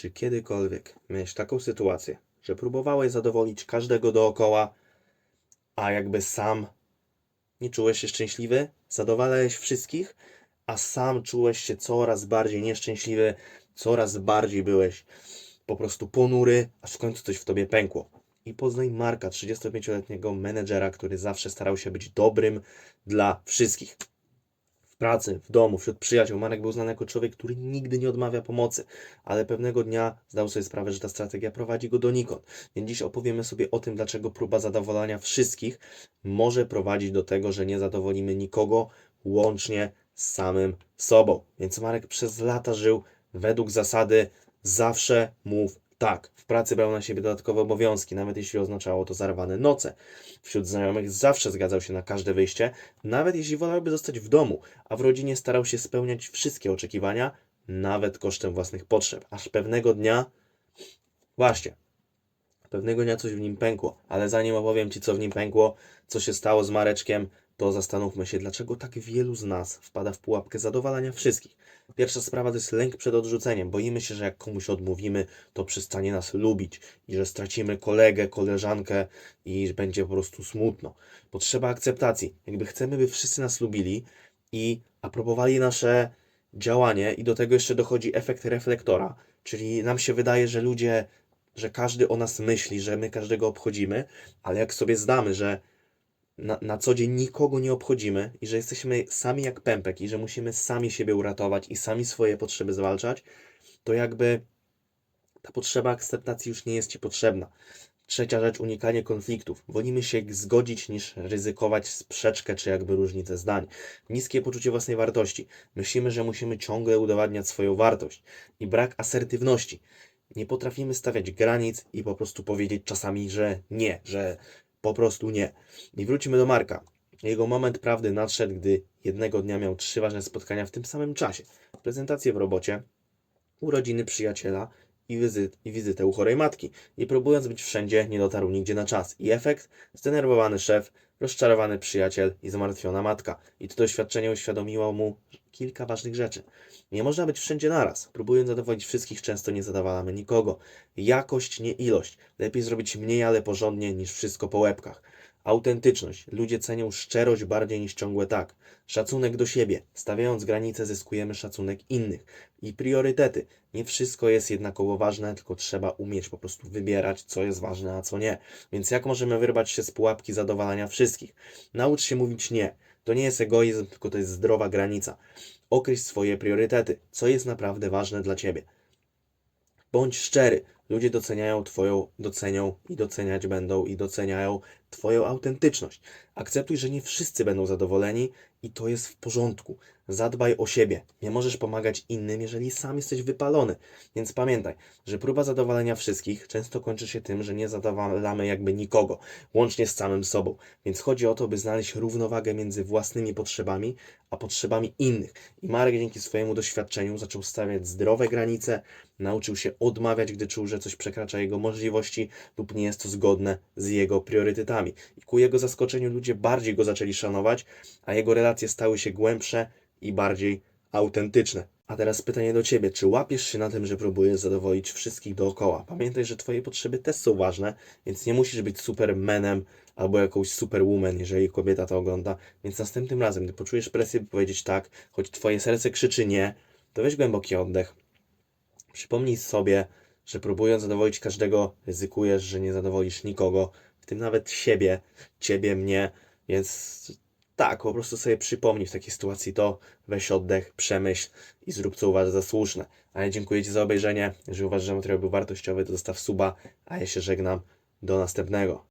Czy kiedykolwiek miałeś taką sytuację, że próbowałeś zadowolić każdego dookoła, a jakby sam nie czułeś się szczęśliwy? Zadowalałeś wszystkich, a sam czułeś się coraz bardziej nieszczęśliwy, coraz bardziej byłeś po prostu ponury, aż w końcu coś w tobie pękło. I poznaj Marka, 35-letniego menedżera, który zawsze starał się być dobrym dla wszystkich. Pracy, w domu, wśród przyjaciół. Marek był znany jako człowiek, który nigdy nie odmawia pomocy, ale pewnego dnia zdał sobie sprawę, że ta strategia prowadzi go donikąd. Więc dziś opowiemy sobie o tym, dlaczego próba zadowolenia wszystkich może prowadzić do tego, że nie zadowolimy nikogo, łącznie z samym sobą. Więc Marek przez lata żył według zasady zawsze mów tak. W pracy brał na siebie dodatkowe obowiązki, nawet jeśli oznaczało to zarwane noce. Wśród znajomych zawsze zgadzał się na każde wyjście, nawet jeśli wolałby zostać w domu, a w rodzinie starał się spełniać wszystkie oczekiwania, nawet kosztem własnych potrzeb. Aż pewnego dnia, właśnie, pewnego dnia coś w nim pękło, ale zanim opowiem Ci, co w nim pękło, co się stało z Mareczkiem, to zastanówmy się, dlaczego tak wielu z nas wpada w pułapkę zadowalania wszystkich. Pierwsza sprawa to jest lęk przed odrzuceniem. Boimy się, że jak komuś odmówimy, to przestanie nas lubić i że stracimy kolegę, koleżankę i będzie po prostu smutno. Potrzeba akceptacji. Jakby chcemy, by wszyscy nas lubili i aprobowali nasze działanie i do tego jeszcze dochodzi efekt reflektora, czyli nam się wydaje, że ludzie, że każdy o nas myśli, że my każdego obchodzimy, ale jak sobie zdamy, że na, na co dzień nikogo nie obchodzimy i że jesteśmy sami jak pępek i że musimy sami siebie uratować i sami swoje potrzeby zwalczać, to jakby ta potrzeba akceptacji już nie jest Ci potrzebna. Trzecia rzecz, unikanie konfliktów. Wolimy się zgodzić niż ryzykować sprzeczkę czy jakby różnicę zdań. Niskie poczucie własnej wartości. Myślimy, że musimy ciągle udowadniać swoją wartość. I brak asertywności. Nie potrafimy stawiać granic i po prostu powiedzieć czasami, że nie, że po prostu nie. I wróćmy do Marka. Jego moment prawdy nadszedł, gdy jednego dnia miał trzy ważne spotkania w tym samym czasie. Prezentację w robocie, urodziny przyjaciela i, wizyt, i wizytę u chorej matki. I próbując być wszędzie, nie dotarł nigdzie na czas. I efekt? Zdenerwowany szef, rozczarowany przyjaciel i zmartwiona matka. I to doświadczenie uświadomiło mu kilka ważnych rzeczy. Nie można być wszędzie naraz. Próbując zadowolić wszystkich, często nie zadowalamy nikogo. Jakość, nie ilość. Lepiej zrobić mniej, ale porządnie, niż wszystko po łebkach. Autentyczność. Ludzie cenią szczerość bardziej niż ciągłe tak. Szacunek do siebie. Stawiając granice, zyskujemy szacunek innych. I priorytety. Nie wszystko jest jednakowo ważne, tylko trzeba umieć po prostu wybierać, co jest ważne, a co nie. Więc jak możemy wyrwać się z pułapki zadowalania wszystkich? Naucz się mówić nie. To nie jest egoizm, tylko to jest zdrowa granica. Określ swoje priorytety. Co jest naprawdę ważne dla Ciebie? Bądź szczery. Ludzie doceniają Twoją, docenią i doceniać będą i doceniają Twoją autentyczność. Akceptuj, że nie wszyscy będą zadowoleni i to jest w porządku. Zadbaj o siebie. Nie możesz pomagać innym, jeżeli sam jesteś wypalony. Więc pamiętaj, że próba zadowolenia wszystkich często kończy się tym, że nie zadowalamy jakby nikogo, łącznie z samym sobą. Więc chodzi o to, by znaleźć równowagę między własnymi potrzebami, a potrzebami innych. I Marek dzięki swojemu doświadczeniu zaczął stawiać zdrowe granice, nauczył się odmawiać, gdy czuł, że coś przekracza jego możliwości lub nie jest to zgodne z jego priorytetami. I ku jego zaskoczeniu ludzie bardziej go zaczęli szanować, a jego relacje stały się głębsze i bardziej autentyczne. A teraz pytanie do Ciebie. Czy łapiesz się na tym, że próbujesz zadowolić wszystkich dookoła? Pamiętaj, że Twoje potrzeby też są ważne, więc nie musisz być supermanem albo jakąś superwoman, jeżeli kobieta to ogląda. Więc następnym razem, gdy poczujesz presję, by powiedzieć tak, choć Twoje serce krzyczy nie, to weź głęboki oddech. Przypomnij sobie, że próbując zadowolić każdego, ryzykujesz, że nie zadowolisz nikogo, tym nawet siebie, ciebie, mnie, więc tak, po prostu sobie przypomnij w takiej sytuacji to, weź oddech, przemyśl i zrób co uważasz za słuszne. A ja dziękuję Ci za obejrzenie. Jeżeli uważasz, że materiał był wartościowy, to zostaw suba, a ja się żegnam. Do następnego.